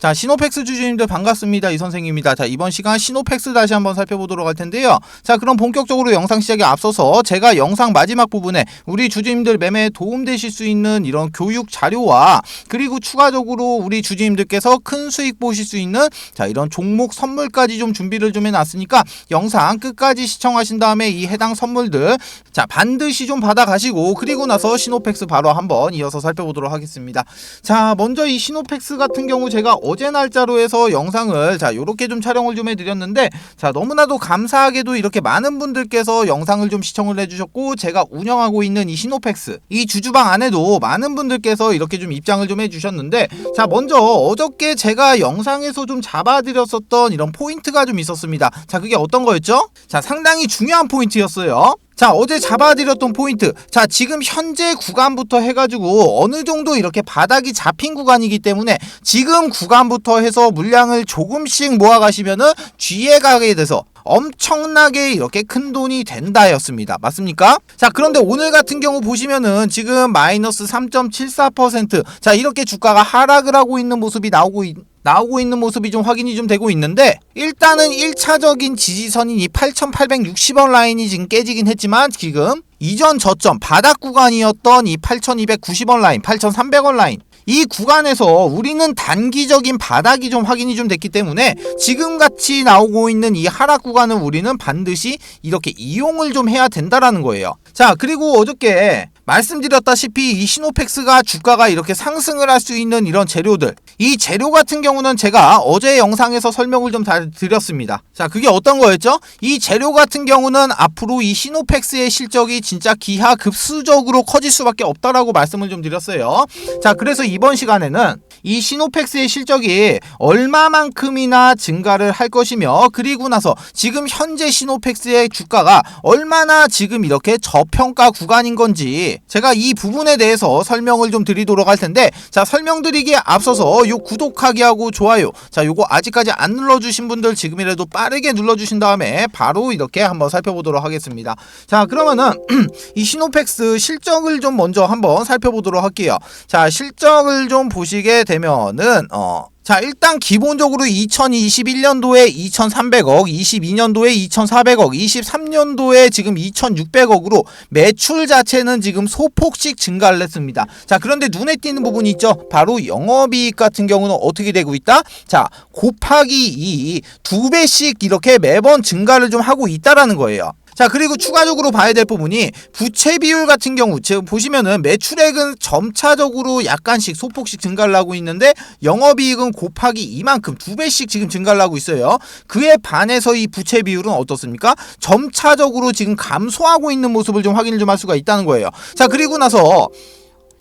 자, 시노팩스 주주님들 반갑습니다. 이 선생입니다. 자, 이번 시간 시노팩스 다시 한번 살펴보도록 할 텐데요. 자, 그럼 본격적으로 영상 시작에 앞서서 제가 영상 마지막 부분에 우리 주주님들 매매에 도움되실 수 있는 이런 교육 자료와 그리고 추가적으로 우리 주주님들께서 큰 수익 보실 수 있는 자, 이런 종목 선물까지 좀 준비를 좀 해놨으니까 영상 끝까지 시청하신 다음에 이 해당 선물들 자, 반드시 좀 받아가시고 그리고 나서 시노팩스 바로 한번 이어서 살펴보도록 하겠습니다. 자, 먼저 이 시노팩스 같은 경우 제가 어제 날짜로 해서 영상을 자, 요렇게 좀 촬영을 좀 해드렸는데 자, 너무나도 감사하게도 이렇게 많은 분들께서 영상을 좀 시청을 해주셨고 제가 운영하고 있는 이 시노팩스 이 주주방 안에도 많은 분들께서 이렇게 좀 입장을 좀 해주셨는데 자, 먼저 어저께 제가 영상에서 좀 잡아드렸었던 이런 포인트가 좀 있었습니다. 자, 그게 어떤 거였죠? 자, 상당히 중요한 포인트였어요. 자, 어제 잡아드렸던 포인트. 자, 지금 현재 구간부터 해가지고 어느 정도 이렇게 바닥이 잡힌 구간이기 때문에 지금 구간부터 해서 물량을 조금씩 모아가시면은 뒤에 가게 돼서 엄청나게 이렇게 큰 돈이 된다였습니다. 맞습니까? 자, 그런데 오늘 같은 경우 보시면은 지금 마이너스 3.74%. 자, 이렇게 주가가 하락을 하고 있는 모습이 나오고 있, 나오고 있는 모습이 좀 확인이 좀 되고 있는데 일단은 1차적인 지지선인 이 8,860원 라인이 지금 깨지긴 했지만 지금 이전 저점 바닥 구간이었던 이 8,290원 라인, 8,300원 라인 이 구간에서 우리는 단기적인 바닥이 좀 확인이 좀 됐기 때문에 지금 같이 나오고 있는 이 하락 구간을 우리는 반드시 이렇게 이용을 좀 해야 된다라는 거예요. 자, 그리고 어저께 말씀드렸다시피 이 시노팩스가 주가가 이렇게 상승을 할 수 있는 이런 재료들 이 재료 같은 경우는 제가 어제 영상에서 설명을 좀다 드렸습니다. 자 그게 어떤 거였죠? 이 재료 같은 경우는 앞으로 이 시노팩스의 실적이 진짜 기하급수적으로 커질 수밖에 없다라고 말씀을 좀 드렸어요. 자 그래서 이번 시간에는 이 시노팩스의 실적이 얼마만큼이나 증가를 할 것이며 그리고 나서 지금 현재 시노팩스의 주가가 얼마나 지금 이렇게 저평가 구간인 건지 제가 이 부분에 대해서 설명을 좀 드리도록 할 텐데 자 설명드리기에 앞서서 요 구독하기 하고 좋아요. 자 요거 아직까지 안 눌러주신 분들 지금이라도 빠르게 눌러주신 다음에 바로 이렇게 한번 살펴보도록 하겠습니다. 자 그러면은 이 시노팩스 실적을 좀 먼저 한번 살펴보도록 할게요. 자 실적을 좀 보시게 되면은 어 자, 일단 기본적으로 2021년도에 2,300억, 22년도에 2,400억, 23년도에 지금 2,600억으로 매출 자체는 지금 소폭씩 증가를 했습니다. 자, 그런데 눈에 띄는 부분이 있죠. 바로 영업이익 같은 경우는 어떻게 되고 있다? 자, 곱하기 2, 두 배씩 이렇게 매번 증가를 좀 하고 있다라는 거예요. 자 그리고 추가적으로 봐야 될 부분이 부채 비율 같은 경우 지금 보시면은 매출액은 점차적으로 약간씩 소폭씩 증가를 하고 있는데 영업이익은 곱하기 이만큼 두 배씩 지금 증가를 하고 있어요. 그에 반해서 이 부채 비율은 어떻습니까? 점차적으로 지금 감소하고 있는 모습을 좀 확인을 좀 할 수가 있다는 거예요. 자 그리고 나서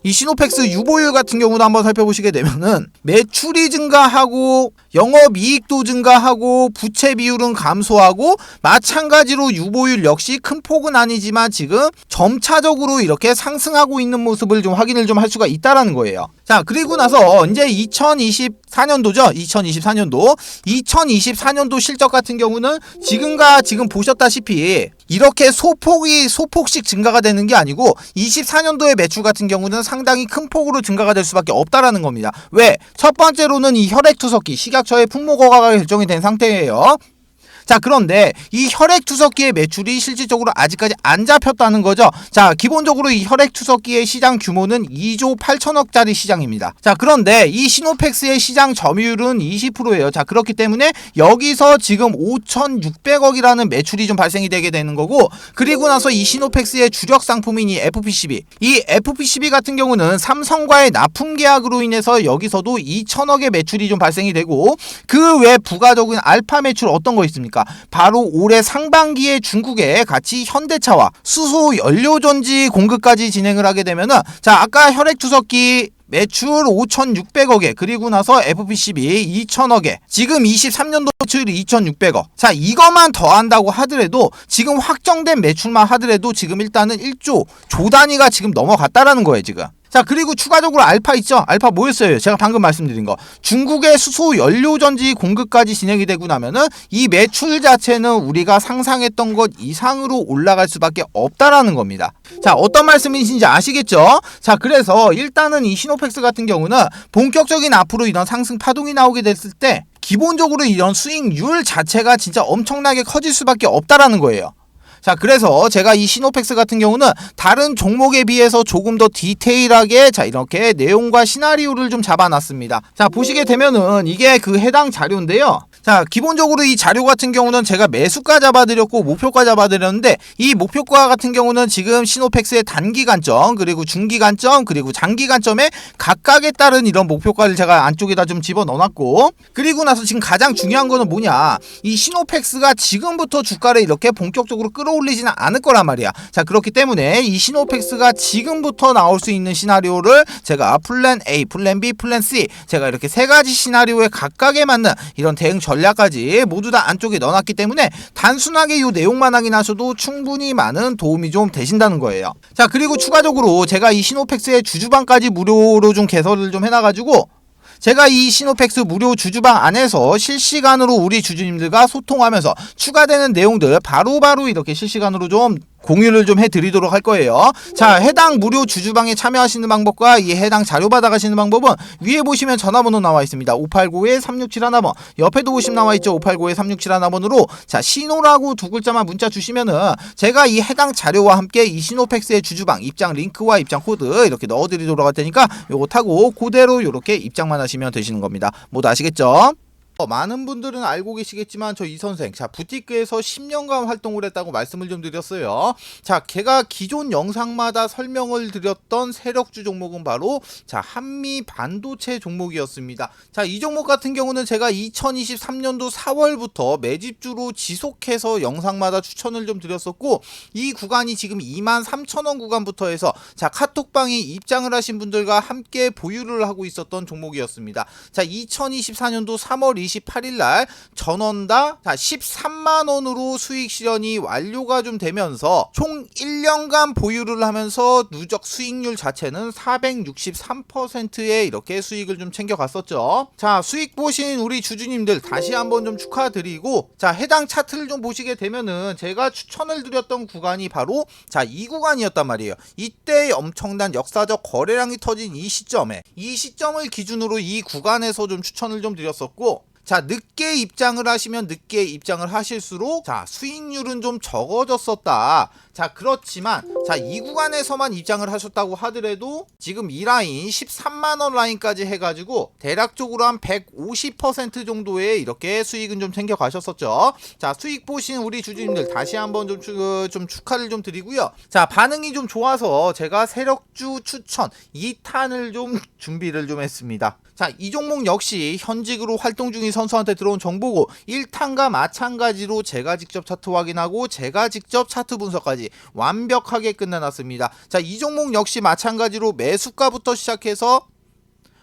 이 시노팩스 유보율 같은 경우도 한번 살펴보시게 되면은 매출이 증가하고 영업이익도 증가하고 부채 비율은 감소하고 마찬가지로 유보율 역시 큰 폭은 아니지만 지금 점차적으로 이렇게 상승하고 있는 모습을 좀 확인을 좀 할 수가 있다라는 거예요. 자 그리고 나서 이제 2024년도죠. 2024년도 2024년도 실적 같은 경우는 지금과 지금 보셨다시피 이렇게 소폭이 소폭씩 증가가 되는 게 아니고 24년도의 매출 같은 경우는 상당히 큰 폭으로 증가가 될 수밖에 없다라는 겁니다. 왜? 첫 번째로는 이 혈액 투석기 식약처의 풍모거가가 결정이 된 상태예요. 자 그런데 이 혈액투석기의 매출이 실질적으로 아직까지 안 잡혔다는 거죠. 자 기본적으로 이 혈액투석기의 시장 규모는 2조 8천억짜리 시장입니다. 자 그런데 이 시노팩스의 시장 점유율은 20%예요. 자 그렇기 때문에 여기서 지금 5,600억이라는 매출이 좀 발생이 되게 되는 거고 그리고 나서 이 시노팩스의 주력 상품인 이 FP12 이 FP12 같은 경우는 삼성과의 납품 계약으로 인해서 여기서도 2천억의 매출이 좀 발생이 되고 그 외 부가적인 알파 매출 어떤 거 있습니까? 바로 올해 상반기에 중국에 같이 현대차와 수소 연료전지 공급까지 진행을 하게 되면은 자 아까 혈액투석기 매출 5,600억에 그리고 나서 FP12 2,000억에 지금 23년도 매출이 2,600억. 자 이것만 더한다고 하더라도 지금 확정된 매출만 하더라도 지금 일단은 1조 조 단위가 지금 넘어갔다라는 거예요 지금 자 그리고 추가적으로 알파 있죠? 알파 뭐였어요? 제가 방금 말씀드린 거. 중국의 수소 연료전지 공급까지 진행이 되고 나면은 이 매출 자체는 우리가 상상했던 것 이상으로 올라갈 수밖에 없다라는 겁니다. 자 어떤 말씀이신지 아시겠죠? 자 그래서 일단은 이 시노펙스 같은 경우는 본격적인 앞으로 이런 상승 파동이 나오게 됐을 때 기본적으로 이런 수익률 자체가 진짜 엄청나게 커질 수밖에 없다라는 거예요 자, 그래서 제가 이 시노펙스 같은 경우는 다른 종목에 비해서 조금 더 디테일하게 자, 이렇게 내용과 시나리오를 좀 잡아놨습니다. 자, 보시게 되면은 이게 그 해당 자료인데요. 자, 기본적으로 이 자료 같은 경우는 제가 매수가 잡아드렸고 목표가 잡아드렸는데 이 목표가 같은 경우는 지금 시노펙스의 단기 관점 그리고 중기 관점 그리고 장기 관점에 각각에 따른 이런 목표가를 제가 안쪽에다 좀 집어 넣어놨고 그리고 나서 지금 가장 중요한 거는 뭐냐 이 시노펙스가 지금부터 주가를 이렇게 본격적으로 끌어 올리지는 않을 거란 말이야 자 그렇기 때문에 이 시노펙스가 지금부터 나올 수 있는 시나리오를 제가 플랜 A, 플랜 B, 플랜 C 제가 이렇게 세 가지 시나리오에 각각에 맞는 이런 대응 전략까지 모두 다 안쪽에 넣어놨기 때문에 단순하게 이 내용만 확인 하셔도 충분히 많은 도움이 좀 되신다는 거예요. 자 그리고 추가적으로 제가 이 시노펙스의 주주방까지 무료로 좀 개설을 좀 해놔가지고 제가 이 시노펙스 무료 주주방 안에서 실시간으로 우리 주주님들과 소통하면서 추가되는 내용들 바로바로 이렇게 실시간으로 좀 공유를 좀 해드리도록 할 거예요. 자, 해당 무료 주주방에 참여하시는 방법과 이 해당 자료 받아가시는 방법은 위에 보시면 전화번호 나와 있습니다. 589-3671번. 옆에도 보시면 나와 있죠. 589-3671번으로 자, 신호라고 두 글자만 문자 주시면은 제가 이 해당 자료와 함께 이 시노펙스의 주주방 입장 링크와 입장 코드 이렇게 넣어드리도록 할 테니까 요거 타고 그대로 이렇게 입장만 하시면 되시는 겁니다. 모두 아시겠죠? 어, 많은 분들은 알고 계시겠지만 저 이 선생 자 부티크에서 10년간 활동을 했다고 말씀을 좀 드렸어요. 자 걔가 기존 영상마다 설명을 드렸던 세력주 종목은 바로 자 한미 반도체 종목이었습니다. 자 이 종목 같은 경우는 제가 2023년도 4월부터 매집주로 지속해서 영상마다 추천을 좀 드렸었고 이 구간이 지금 2만 3천 원 구간부터 해서 자 카톡방에 입장을 하신 분들과 함께 보유를 하고 있었던 종목이었습니다. 자 2024년도 3월 28일 날 전원 다 13만 원으로 수익 실현이 완료가 좀 되면서 총 1년간 보유를 하면서 누적 수익률 자체는 463%의 이렇게 수익을 좀 챙겨갔었죠. 자, 수익 보신 우리 주주님들 다시 한번 좀 축하드리고 자, 해당 차트를 좀 보시게 되면은 제가 추천을 드렸던 구간이 바로 자, 이 구간이었단 말이에요. 이때 엄청난 역사적 거래량이 터진 이 시점에 이 시점을 기준으로 이 구간에서 좀 추천을 좀 드렸었고 자, 늦게 입장을 하시면 늦게 입장을 하실수록 자, 수익률은 좀 적어졌었다. 자, 그렇지만 자, 이 구간에서만 입장을 하셨다고 하더라도 지금 이 라인 13만 원 라인까지 해 가지고 대략적으로 한 150% 정도의 이렇게 수익은 좀 챙겨 가셨었죠. 자, 수익 보신 우리 주주님들 다시 한번 좀, 추, 좀 축하를 좀 드리고요. 자, 반응이 좀 좋아서 제가 세력주 추천 2탄을 좀 준비를 좀 했습니다. 자, 이 종목 역시 현직으로 활동 중인 선수한테 들어온 정보고 1탄과 마찬가지로 제가 직접 차트 확인하고 제가 직접 차트 분석까지 완벽하게 끝내놨습니다. 자, 이 종목 역시 마찬가지로 매수가부터 시작해서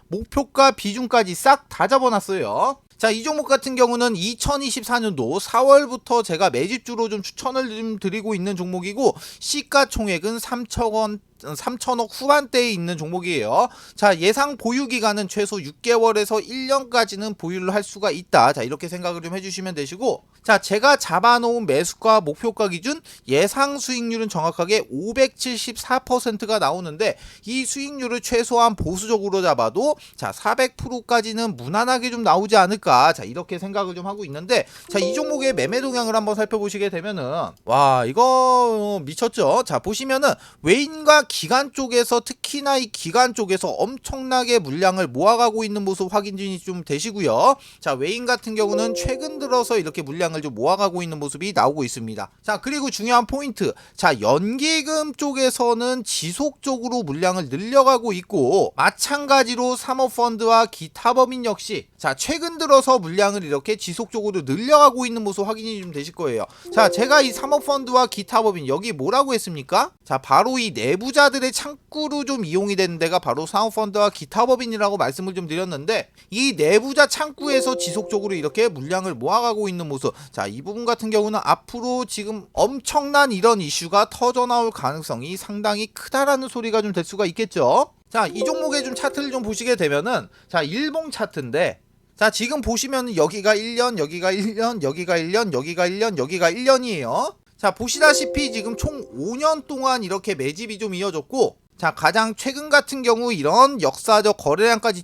목표가 비중까지 싹 다 잡아놨어요. 자, 이 종목 같은 경우는 2024년도 4월부터 제가 매집주로 좀 추천을 좀 드리고 있는 종목이고 시가총액은 3천 원 3천억 후반대에 있는 종목이에요. 자, 예상 보유 기간은 최소 6개월에서 1년까지는 보유를 할 수가 있다. 자, 이렇게 생각을 좀 해주시면 되시고, 자, 제가 잡아놓은 매수가 목표가 기준 예상 수익률은 정확하게 574%가 나오는데 이 수익률을 최소한 보수적으로 잡아도 자, 400%까지는 무난하게 좀 나오지 않을까. 자, 이렇게 생각을 좀 하고 있는데, 자, 이 종목의 매매 동향을 한번 살펴보시게 되면은, 와, 이거 미쳤죠? 자, 보시면은 외인과 기관 쪽에서 특히나 이 기관 쪽에서 엄청나게 물량을 모아가고 있는 모습 확인이 좀 되시고요. 자 외인 같은 경우는 최근 들어서 이렇게 물량을 좀 모아가고 있는 모습이 나오고 있습니다. 자 그리고 중요한 포인트. 자 연기금 쪽에서는 지속적으로 물량을 늘려가고 있고 마찬가지로 사모펀드와 기타 법인 역시 자 최근 들어서 물량을 이렇게 지속적으로 늘려가고 있는 모습 확인이 좀 되실 거예요. 자 제가 이 사모펀드와 기타 법인 여기 뭐라고 했습니까? 자 바로 이 내부 투자들의 창구로 좀 이용이 되는 데가 바로 사모펀드와 기타 법인이라고 말씀을 좀 드렸는데 이 내부자 창구에서 지속적으로 이렇게 물량을 모아가고 있는 모습 자 이 부분 같은 경우는 앞으로 지금 엄청난 이런 이슈가 터져 나올 가능성이 상당히 크다라는 소리가 좀 될 수가 있겠죠 자, 이 종목의 좀 차트를 좀 보시게 되면은 자, 일봉 차트인데 자, 지금 보시면 여기가 1년, 여기가 1년, 여기가 1년, 여기가 1년, 여기가 1년이에요. 자, 보시다시피 지금 총 5년 동안 이렇게 매집이 좀 이어졌고 자, 가장 최근 같은 경우 이런 역사적 거래량까지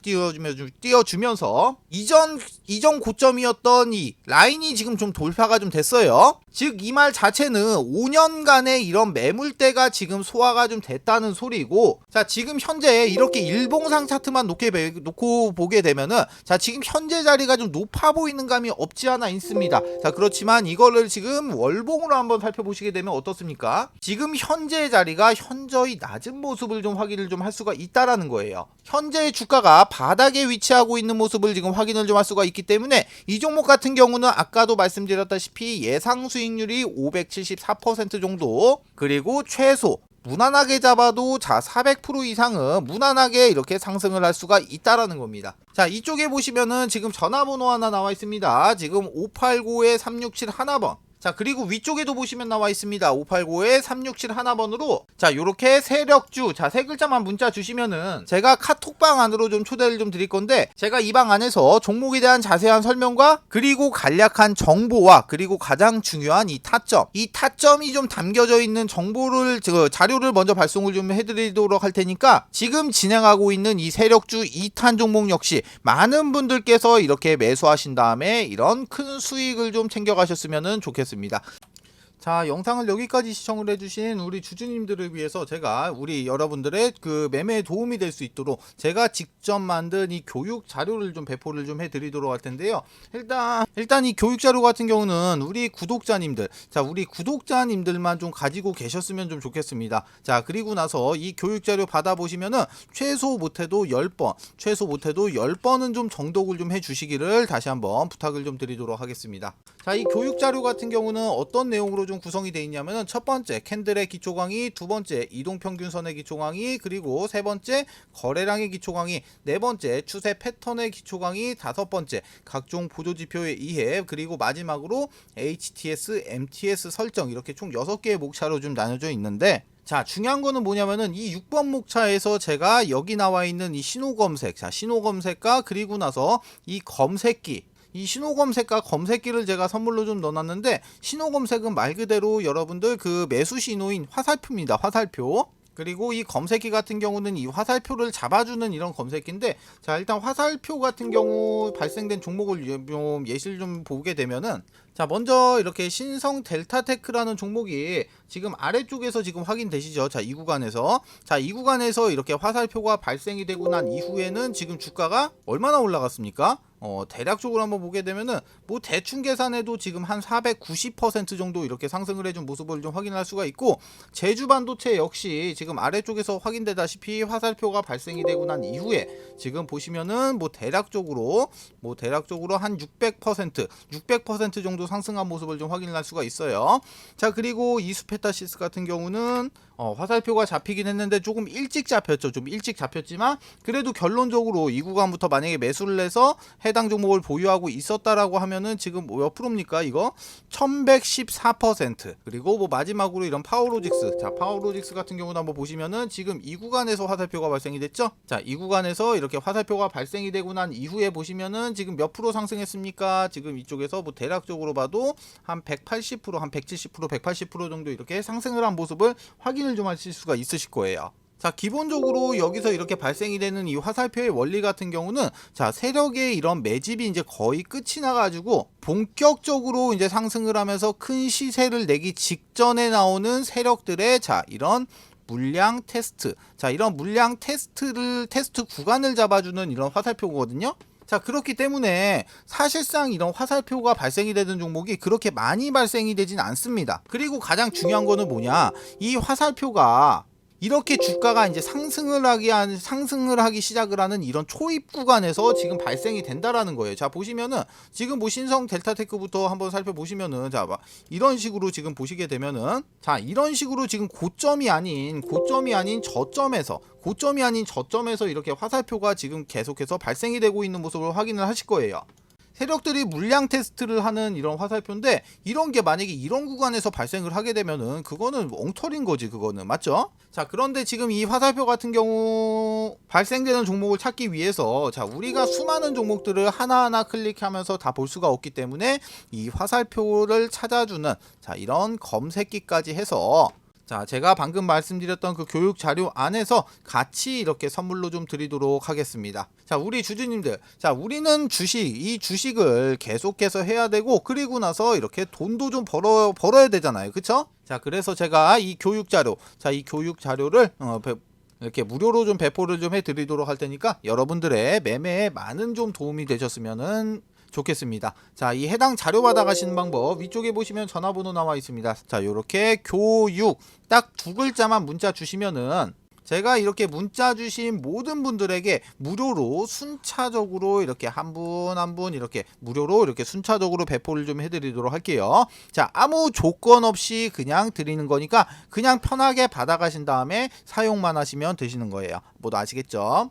띄워주면서 이전, 이전 고점이었던 이 라인이 지금 좀 돌파가 좀 됐어요. 즉, 이 말 자체는 5년간의 이런 매물대가 지금 소화가 좀 됐다는 소리고, 자, 지금 현재 이렇게 일봉상 차트만 놓게, 배- 놓고 보게 되면은, 자, 지금 현재 자리가 좀 높아 보이는 감이 없지 않아 있습니다. 자, 그렇지만 이거를 지금 월봉으로 한번 살펴보시게 되면 어떻습니까? 지금 현재 자리가 현저히 낮은 모습을 좀 확인을 좀 할 수가 있다라는 거예요. 현재 주가가 바닥에 위치하고 있는 모습을 지금 확인을 좀 할 수가 있기 때문에 이 종목 같은 경우는 아까도 말씀드렸다시피 예상 수익 률이 574% 정도 그리고 최소 무난하게 잡아도 자 400% 이상은 무난하게 이렇게 상승을 할 수가 있다라는 겁니다. 자 이쪽에 보시면은 지금 전화번호 하나 나와 있습니다. 지금 589에 367 하나번. 자 그리고 위쪽에도 보시면 나와 있습니다. 589에 367 하나번으로 자 요렇게 세력주 자 세 글자만 문자 주시면은 제가 카톡방 안으로 좀 초대를 좀 드릴 건데 제가 이 방 안에서 종목에 대한 자세한 설명과 그리고 간략한 정보와 그리고 가장 중요한 이 타점 이 타점이 좀 담겨져 있는 정보를 저 자료를 먼저 발송을 좀 해드리도록 할 테니까 지금 진행하고 있는 이 세력주 2탄 종목 역시 많은 분들께서 이렇게 매수하신 다음에 이런 큰 수익을 좀 챙겨가셨으면 좋겠습니다. 있습니다. 자 영상을 여기까지 시청을 해주신 우리 주주님들을 위해서 제가 우리 여러분들의 그 매매에 도움이 될 수 있도록 제가 직접 만든 이 교육 자료를 좀 배포를 좀 해드리도록 할 텐데요. 일단 일단 이 교육 자료 같은 경우는 우리 구독자님들 자 우리 구독자님들만 좀 가지고 계셨으면 좀 좋겠습니다. 자 그리고 나서 이 교육 자료 받아보시면은 최소 못해도 10번 최소 못해도 10번은 좀 정독을 좀 해주시기를 다시 한번 부탁을 좀 드리도록 하겠습니다. 자, 이 교육 자료 같은 경우는 어떤 내용으로 좀 구성이 되어 있냐면은 첫 번째 캔들의 기초 강의, 두 번째 이동 평균선의 기초 강의, 그리고 세 번째 거래량의 기초 강의, 네 번째 추세 패턴의 기초 강의, 다섯 번째 각종 보조 지표의 이해, 그리고 마지막으로 HTS, MTS 설정 이렇게 총 6개의 목차로 좀 나눠져 있는데 자, 중요한 거는 뭐냐면은 이 6번 목차에서 제가 여기 나와 있는 이 신호 검색, 자, 신호 검색과 그리고 나서 이 검색기 이 신호 검색과 검색기를 제가 선물로 좀 넣어놨는데 신호 검색은 말 그대로 여러분들 그 매수 신호인 화살표입니다. 화살표. 그리고 이 검색기 같은 경우는 이 화살표를 잡아주는 이런 검색기인데 자 일단 화살표 같은 경우 발생된 종목을 예- 좀 예시를 좀 보게 되면은 자 먼저 이렇게 신성 델타테크라는 종목이 지금 아래쪽에서 지금 확인되시죠? 자 이 구간에서. 자 이 구간에서 이렇게 화살표가 발생이 되고 난 이후에는 지금 주가가 얼마나 올라갔습니까? 어 대략적으로 한번 보게 되면은 뭐 대충 계산해도 지금 한 490% 정도 이렇게 상승을 해준 모습을 좀 확인할 수가 있고 제주 반도체 역시 지금 아래쪽에서 확인되다시피 화살표가 발생이 되고 난 이후에 지금 보시면은 뭐 대략적으로 뭐 대략적으로 한 600% 600% 정도 상승한 모습을 좀 확인할 수가 있어요. 자 그리고 이수페타시스 같은 경우는 어, 화살표가 잡히긴 했는데 조금 일찍 잡혔죠. 좀 일찍 잡혔지만 그래도 결론적으로 이 구간부터 만약에 매수를 해서 해당 종목을 보유하고 있었다라고 하면은 지금 뭐몇 프로입니까? 이거? 1114% 그리고 뭐 마지막으로 이런 파워로직스. 자 파워로직스 같은 경우도 한번 보시면은 지금 이 구간에서 화살표가 발생이 됐죠? 자 이 구간에서 이렇게 화살표가 발생이 되고 난 이후에 보시면은 지금 몇 프로 상승했습니까? 지금 이쪽에서 뭐 대략적으로 봐도 한 180%, 한 170%, 180% 정도 이렇게 상승을 한 모습을 확인을 좀 하실 수가 있으실 거예요. 자, 기본적으로 여기서 이렇게 발생이 되는 이 화살표의 원리 같은 경우는 자, 세력의 이런 매집이 이제 거의 끝이 나가지고 본격적으로 이제 상승을 하면서 큰 시세를 내기 직전에 나오는 세력들의 자, 이런 물량 테스트. 자, 이런 물량 테스트를, 테스트 구간을 잡아주는 이런 화살표거든요. 자, 그렇기 때문에 사실상 이런 화살표가 발생이 되는 종목이 그렇게 많이 발생이 되진 않습니다. 그리고 가장 중요한 거는 뭐냐? 이 화살표가 이렇게 주가가 이제 상승을 하기 한 상승을 하기 시작을 하는 이런 초입 구간에서 지금 발생이 된다라는 거예요. 자 보시면은 지금 뭐 신성 델타테크부터 한번 살펴보시면은 자 봐. 이런 식으로 지금 보시게 되면은 자 이런 식으로 지금 고점이 아닌 고점이 아닌 저점에서 고점이 아닌 저점에서 이렇게 화살표가 지금 계속해서 발생이 되고 있는 모습을 확인을 하실 거예요. 세력들이 물량 테스트를 하는 이런 화살표인데 이런 게 만약에 이런 구간에서 발생을 하게 되면은 그거는 엉터리인 거지 그거는 맞죠? 자 그런데 지금 이 화살표 같은 경우 발생되는 종목을 찾기 위해서 자 우리가 수많은 종목들을 하나하나 클릭하면서 다 볼 수가 없기 때문에 이 화살표를 찾아주는 자 이런 검색기까지 해서 자, 제가 방금 말씀드렸던 그 교육 자료 안에서 같이 이렇게 선물로 좀 드리도록 하겠습니다. 자, 우리 주주님들. 자, 우리는 주식, 이 주식을 계속해서 해야 되고, 그리고 나서 이렇게 돈도 좀 벌어, 벌어야 되잖아요. 그쵸? 자, 그래서 제가 이 교육 자료, 자, 이 교육 자료를, 어, 배- 이렇게 무료로 좀 배포를 좀 해드리도록 할 테니까 여러분들의 매매에 많은 좀 도움이 되셨으면은 좋겠습니다. 자, 이 해당 자료 받아가시는 방법 위쪽에 보시면 전화번호 나와 있습니다. 자, 요렇게 교육 딱 두 글자만 문자 주시면은 제가 이렇게 문자 주신 모든 분들에게 무료로 순차적으로 이렇게 한 분 한분 이렇게 무료로 이렇게 순차적으로 배포를 좀 해드리도록 할게요. 자, 아무 조건 없이 그냥 드리는 거니까 그냥 편하게 받아가신 다음에 사용만 하시면 되시는 거예요. 모두 아시겠죠?